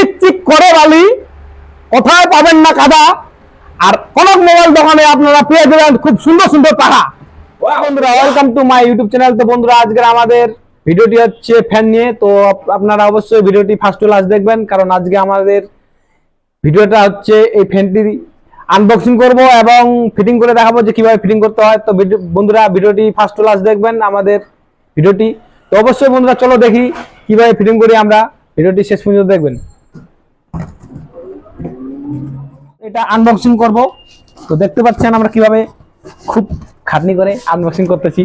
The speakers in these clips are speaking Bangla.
চিকচিক করে বালি, কোথায় পাবেন না কাদা? আর কনক মোবাইল দোকানে আপনারা পেয়ে যাবেন খুব সুন্দর সুন্দর টাকা বন্ধুরা welcome to my YouTube channel তো বন্ধুরা, আজকের আমাদের ভিডিওটি হচ্ছে ফ্যান নিয়ে। তো আপনারা অবশ্যই ভিডিওটি ফার্স্ট টু লাস্ট দেখবেন, কারণ আজকে আমাদের ভিডিওটা হচ্ছে এই ফ্যানটি আনবক্সিং করব এবং ফিটিং করে দেখাবো যে কীভাবে ফিটিং করতে হয়। তো বন্ধুরা, ভিডিওটি ফার্স্ট টু লাস্ট দেখবেন আমাদের ভিডিওটি। তো অবশ্যই বন্ধুরা, চলো দেখি কীভাবে ফিটিং করি আমরা। ভিডিওটি শেষ পর্যন্ত দেখবেন। এটা আনবক্সিং করব তো দেখতে পাচ্ছেন আমরা কিভাবে খুব খাটনি করে আনবক্সিং করতেছি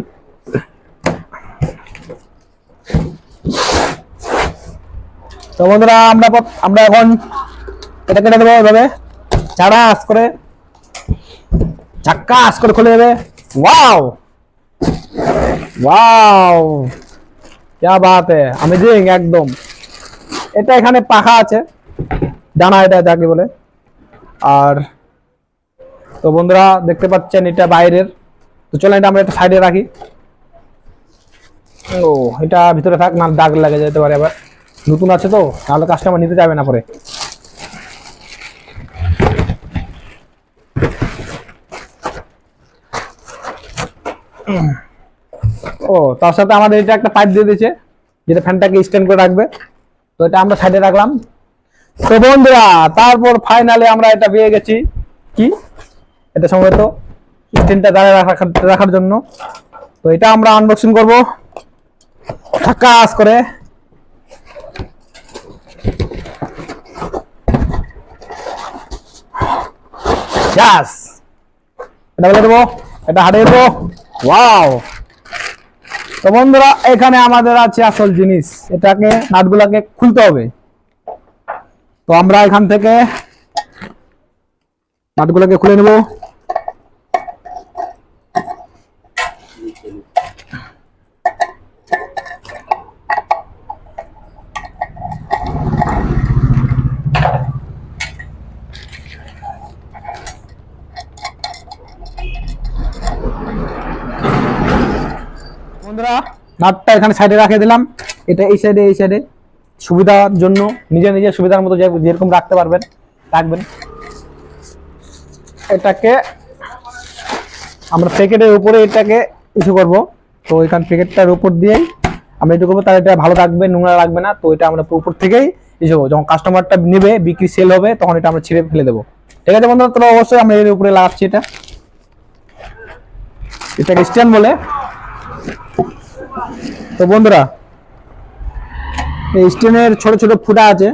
তো বন্ধুরা আমরা প্রথ- আমরা এখন এটা কেটে দেবো এভাবে চাড়া আস করে চাক্কা আস করে খুলে দেবে ওয়াও ওয়াও क्या बात है अमेजिंग একদম এটা এখানে পাখা আছে ডানা এটা যাকে বলে আর তো বন্ধুরা, দেখতে পাচ্ছেন এটা বাইরের। তো চলেন এটা আমরা একটা সাইডে রাখি। ও, এটা ভিতরে থাক, না দাগ লাগে যেতে পারে আবার। নতুন আছে তো, তাহলে কাস্টমার নিতে যাবে না পরে। ও, তার সাথে আমাদের এটা একটা পাইপ দিয়ে দিয়েছে, যেটা ফ্যানটাকে স্ট্যান্ড করে রাখবে। তো এটা আমরা সাইডে রাখলাম। তো বন্ধুরা, তারপর ফাইনালে আমরা এটা পেয়ে গেছি। কি? এটা সম্ভবত স্ট্যান্ডটা দাঁড়িয়ে রাখার রাখার জন্য। তো এটা আমরা আনবক্সিং করব। ঠাকাস করে। এটা বলে দেবো। এটা দেবো। ওয়াও বন্ধুরা, এখানে আমাদের আছে আসল জিনিস। এটাকে নাটগুলাকে খুলতে হবে। তো আমরা এখান থেকে নাটগুলোকে খুলে নেব। বন্ধুরা নাটটা এখানে সাইডে রাখে দিলাম। এটা এই সাইডে এই সাইডে। সুবিধার জন্য নিজের নিজের সুবিধার মতো যেরকম রাখতে পারবেন, রাখবেন। এটাকে আমরা প্যাকেটের উপরে এটাকে ইস্যু করব। তো এখান প্যাকেটটার উপর দিয়েই আমরা এটা করব, তাহলে এটা ভালো থাকবে, নোংরা লাগবে না। তো এটা আমরা উপর থেকেই ইস্যু করব। যখন কাস্টমারটা নেবে, বিক্রি সেল হবে, তখন এটা আমরা ছিঁড়ে ফেলে দেবো। ঠিক আছে বন্ধুরা তো অবশ্যই আমরা এর উপরে লাগাচ্ছি এটা। এটাকে স্ট্যান্ড বলে। তো বন্ধুরা স্টেনের ছোট ছোট ফুটা আছে,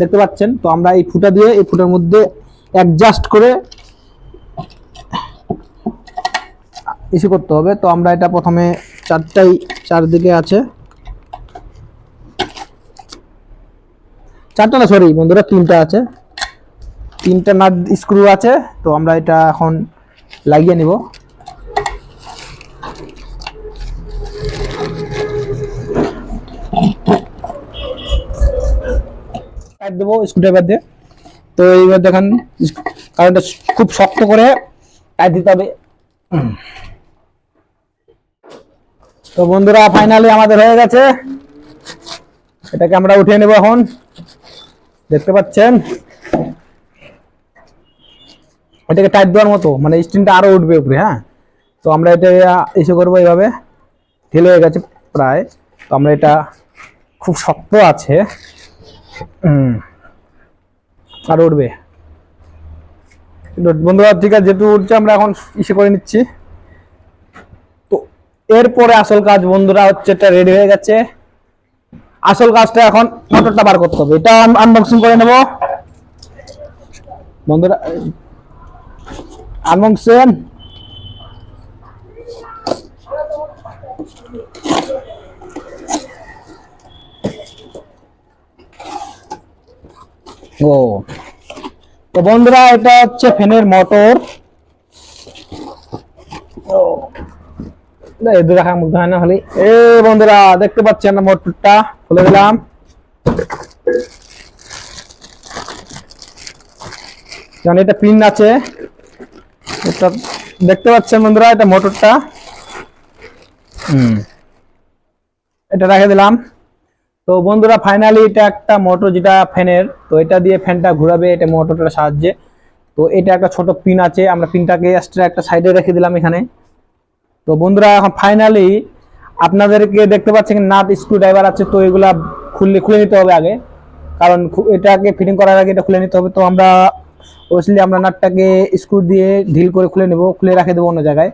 দেখতে পাচ্ছেন? তো আমরা এই ফুটা দিয়ে এই ফুটার মধ্যে অ্যাডজাস্ট করে ইস্যু করতে হবে। তো আমরা এটা প্রথমে চারটাই চারদিকে আছে। চারটা না সরি বন্ধুরা, তিনটা আছে। তিনটা নাট স্ক্রু আছে। তো আমরা এটা এখন লাগিয়ে নিব। টাইট দেবো স্ক্রুড্রাইভার দিয়ে। তো এইবার দেখেন কারেন্টটা খুব শক্ত করে টাইট দিতে হবে। তো বন্ধুরা ফাইনালি আমাদের হয়ে গেছে। এটাকে আমরা উঠিয়ে নেব এখন। দেখতে পাচ্ছেন? এটাকে টাইট দেওয়ার মতো মানে স্টিনটা আরও উঠবে উপরে হ্যাঁ? তো আমরা এটা ইস্যু করব এইভাবে। ঢিল হয়ে গেছে প্রায়। তো আমরা এটা খুব শক্ত আছে। আর উঠবে বন্ধুরা, ঠিক আছে, যেহেতু উঠছে আমরা এখন ইসে করে নিচ্ছি। তো এরপরে আসল কাজ, বন্ধুরা, হচ্ছে এটা রেডি হয়ে গেছে। আসল কাজটা এখন মোটরটা বার করতে হবে। এটা আনবক্সিং করে নেব। বন্ধুরা আনবক্সিং ও। তো বন্ধুরা এটা হচ্ছে ফ্যানের মোটর। না, এই দুটা হয় না হলে। এ বন্ধুরা দেখতে পাচ্ছেন মোটরটা? খুলে দিলাম। কারণ এটা পিন আছে। এটা দেখতে পাচ্ছেন বন্ধুরা এটা মোটরটা? হুম। এটা রেখে দিলাম। তো বন্ধুরা ফাইনালি এটা একটা মোটর যেটা ফ্যানের তো এটা দিয়ে ফ্যানটা ঘোরাবে, এটা মোটরটার সাহায্যে। তো এটা একটা ছোট পিন আছে, আমরা পিনটাকে এক্সট্রা একটা সাইডে রেখে দিলাম এখানে। তো বন্ধুরা, এখন ফাইনালি আপনাদেরকে দেখতে পাচ্ছেন নাট স্ক্রু ড্রাইভার আছে, তো এগুলা খুললে, খুলে নিতে হবে আগে। কারণ এটাকে ফিটিং করার আগে এটা খুলে নিতে হবে, তো আমরা অবশ্যই আমরা নাটটাকে স্ক্রু দিয়ে ঢিল করে খুলে নেব, খুলে রাখে দেবো অন্য জায়গায়।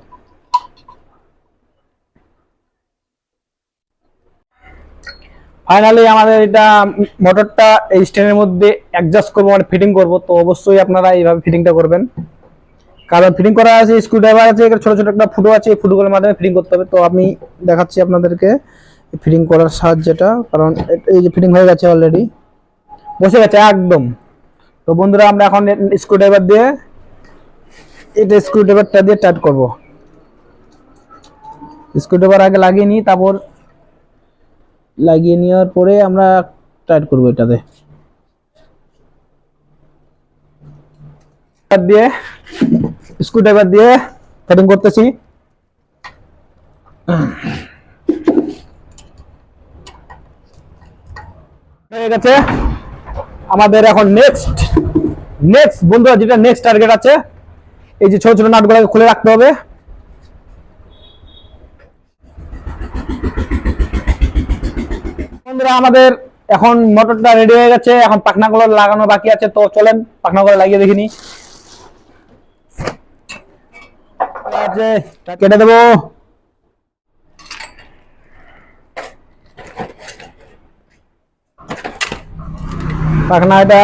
ফাইনালি আমাদের এটা মোটরটা এই স্ট্যান্ডের মধ্যে অ্যাডজাস্ট করব মানে ফিটিং করব। তো অবশ্যই আপনারা এইভাবে ফিটিংটা করবেন। কারণ ফিটিং করা আছে স্ক্রু ড্রাইভার আছে ছোট ছোট একটা ফুটো আছে, এই ফুটোগুলোর মাধ্যমে ফিটিং করতে হবে। তো আমি দেখাচ্ছি আপনাদেরকে ফিটিং করার সাহায্যটা, কারণ এই যে ফিটিং হয়ে গেছে অলরেডি বসে গেছে, একদম। তো বন্ধুরা, আমরা এখন স্ক্রু ড্রাইভার দিয়ে এটা স্ক্রু ড্রাইভারটা দিয়ে টাইট করব। স্ক্রু ড্রাইভার আগে লাগিয়ে নিই, তারপর লাগিয়ে নেওয়ার পরে আমরা টাইট করব এটাতে। দিয়ে স্ক্রু ড্রাইভার দিয়ে করতেছি। হয়ে গেছে। আমাদের এখন নেক্সট নেক্সট বন্ধুরা যেটা নেক্সট টার্গেট আছে, এই যে ছোট ছোট নাটগুলোকে খুলে রাখতে হবে। বন্ধুরা, আমাদের এখন মোটরটা রেডি হয়ে গেছে। এখন পাখনাগুলো লাগানো বাকি আছে। তো চলেন, পাখনাগুলো লাগিয়ে দেখিনি কেটে দেবো। পাখনা এটা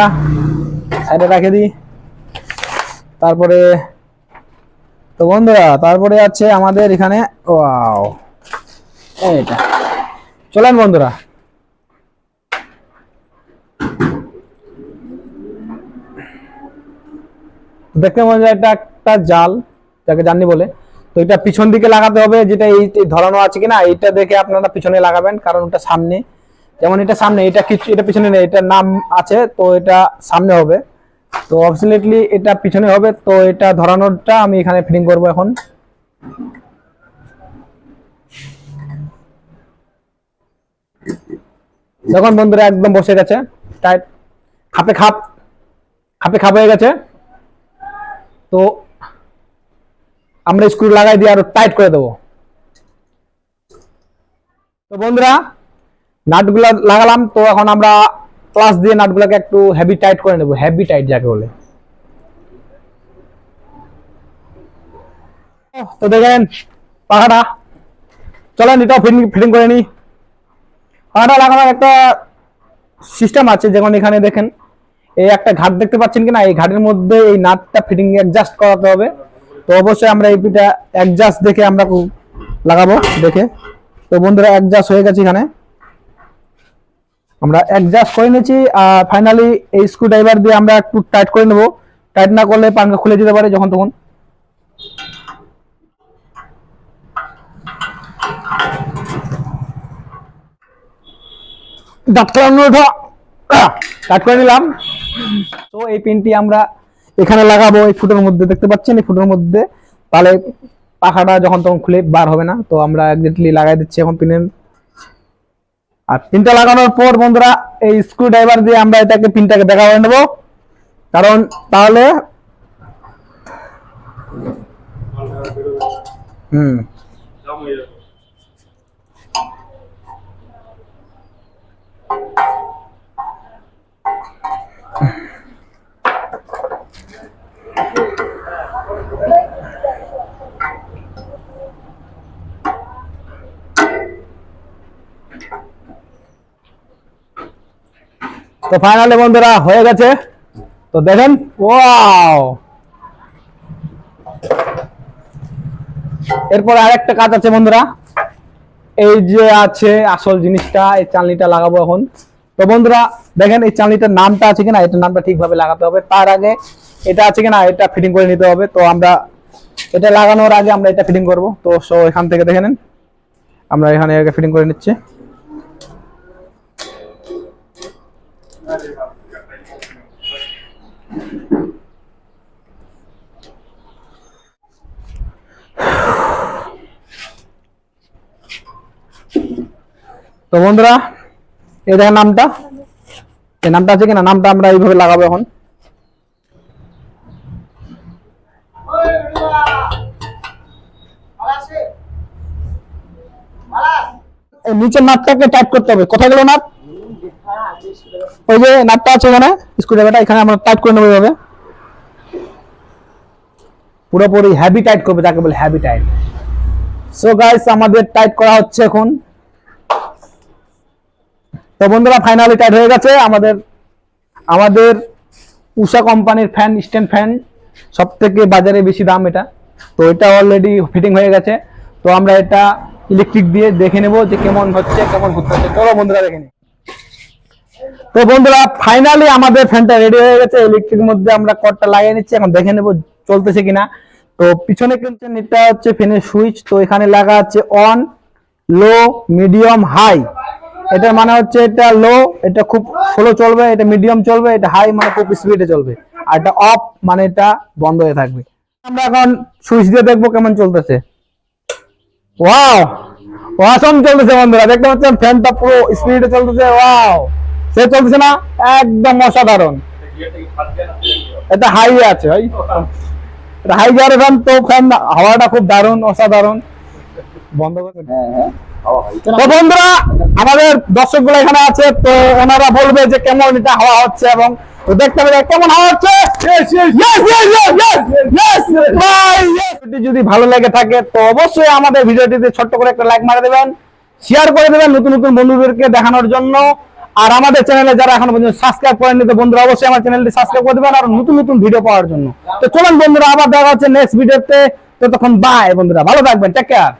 সাইডে রাখে দিই। তারপরে, তো বন্ধুরা, তারপরে আছে আমাদের এখানে এইটা। চলেন বন্ধুরা। দেখতে মনে যায় এটা একটা জাল, যাকে জানি বলে। তো এটা পিছন দিকে লাগাতে হবে, যেটা এই ধরানো আছে কিনা, এইটা দেখে আপনারা পিছনে লাগাবেন, কারণ ওটা সামনে। যেমন এটা সামনে, এটা কিছু, এটা পিছনে নেই এটার নাম আছে, তো এটা সামনে হবে। তো অবসলিটলি এটা পিছনে হবে, তো এটা ধরানোটা আমি এখানে ফিটিং করব এখন। দেখুন বন্ধুরা, একদম বসে গেছে। টাইট। খাপে খাপ খাপে খাপ হয়ে গেছে। তো আমরা স্ক্রু লাগাই দিয়ে আরও টাইট করে দেবো। তো বন্ধুরা, নাটগুলা লাগালাম, তো এখন আমরা ক্লাস দিয়ে নাটগুলোকে একটু হেভি টাইট করে নেব হেভি টাইট যাকে বলে। তো দেখেন পাখাটা চলেন এটাও ফিটিং ফিটিং করে নিই পাখাটা লাগানোর একটা সিস্টেম আছে, যেমন এখানে দেখেন। এই একটা ঘাট দেখতে পাচ্ছেন কিনা? এই ঘাটের মধ্যে এই নাটটা ফিটিং অ্যাডজাস্ট করাতে হবে। তো অবশ্যই আমরা এই পিটা অ্যাডজাস্ট দেখে আমরা লাগাবো, দেখে। তো বন্ধুরা অ্যাডজাস্ট হয়ে গেছে এখানে। আমরা অ্যাডজাস্ট করে নিয়েছি, আর ফাইনালি এই স্ক্রু ড্রাইভার দিয়ে আমরা একটু টাইট করে নেব। টাইট না করলে পাঙ্খা খুলে যেতে পারে যখন তখন। দাঁত ওঠা করে নিলাম। তো এই পিনটি আমরা এখানে লাগাবো, এই ফুটোর মধ্যে দেখতে পাচ্ছেন, এই ফুটোর মধ্যে তাহলে পাখাটা যখন তখন খুলে বার হবে না। তো আমরা একজাক্টলি লাগাই দিচ্ছি এখন পিনের। আর পিনটা লাগানোর পর বন্ধুরা, এই স্ক্রু ড্রাইভার দিয়ে আমরা এটাকে, পিনটাকে দেখা করে নেব। কারণ তাহলে হুম। তো ফাইনালি বন্ধুরা হয়ে গেছে। তো দেখেন ওয়াও এরপর আরেকটা কাজ আছে বন্ধুরা। এই যে আছে আসল জিনিসটা, এই চালনিটা লাগাবো এখন। তো বন্ধুরা, দেখেন এই চালনিটার নামটা আছে কিনা, এটার নামটা ঠিকভাবে লাগাতে হবে। তার আগে এটা আছে কিনা, এটা ফিটিং করে নিতে হবে। তো আমরা এটা লাগানোর আগে আমরা এটা ফিটিং করব। তো সো এখান থেকে দেখে নেন। আমরা এখানে ফিটিং করে নিচ্ছি। তো বন্ধুরা, এই দেখেন নামটা। এই নামটা আছে কিনা? নামটা আমরা এইভাবে লাগাবো এখন। নিচের নাটটাকে টাইট করতে হবে। কোথায় গেল নাট? ওই যে নাটটা আছে এখানে স্ক্রুড্রাইভারটা এখানে আমরা টাইট করে নেব এইভাবে। পুরোপুরি হ্যাভি টাইট করবে, যাকে বলে হ্যাভি টাইট সো গাইস আমাদের টাইট করা হচ্ছে এখন তো বন্ধুরা ফাইনালি টাইট হয়ে গেছে। আমাদের আমাদের উষা কোম্পানির ফ্যান স্ট্যান্ড ফ্যান সব থেকে বাজারে বেশি দাম এটা। তো এটা অলরেডি ফিটিং হয়ে গেছে। তো আমরা এটা ইলেকট্রিক দিয়ে দেখে নেব যে কেমন হচ্ছে কেমন হচ্ছে। চলো বন্ধুরা, দেখে তো বন্ধুরা ফাইনালি আমাদের ফ্যানটা রেডি হয়ে গেছে। ইলেকট্রিক মধ্যে আমরা কর্ডটা লাগিয়ে নিচ্ছি। এখন দেখে নেব চলতেছে কিনা। তো পিছনে কিন্তু এটা হচ্ছে ফ্যানের সুইচ তো এখানে লাগা আছে অন লো মিডিয়াম হাই এটার মানে হচ্ছে এটা লো এটা খুব স্লো চলবে, এটা মিডিয়াম চলবে, এটা হাই মানে খুব স্পিডে চলবে। আর এটা অফ মানে এটা বন্ধ হয়ে থাকবে। আমরা এখন সুইচ দিয়ে দেখব কেমন চলতেছে। ওয়াও ওয়াসম চলতেছে বন্ধুরা, দেখতে পাচ্ছেন ফ্যানটা পুরো স্পিডে চলতেছে ওয়াও সে চলতেছে না, একদম অসাধারণ। এটা হাই আছে ভাই। এটা হাই যাওয়ার ফ্যান তো ফ্যান হাওয়াটা খুব দারুণ, অসাধারণ। বন্ধ করে তো বন্ধুরা আমাদের দর্শকগুলো এখানে আছে তো ওনারা বলবে যে কেমন এটা হাওয়া হচ্ছে এবং তো দেখতে হবে কেমন হাওয়া হচ্ছে। যদি ভালো লেগে থাকে তো অবশ্যই আমাদের ভিডিওটিতে ছোট্ট করে একটা লাইক মারে দেবেন শেয়ার করে দেবেন নতুন নতুন বন্ধুদেরকে দেখানোর জন্য। আর আমাদের চ্যানেলে যারা এখন পর্যন্ত সাবস্ক্রাইব করেননি তো বন্ধুরা অবশ্যই আমার চ্যানেলটি সাবস্ক্রাইব করে দেবেন আর নতুন নতুন ভিডিও পাওয়ার জন্য। তো চলুন বন্ধুরা আবার দেখা হচ্ছে নেক্সট ভিডিওতে ততক্ষণ বাই বন্ধুরা। ভালো থাকবেন টেক কেয়ার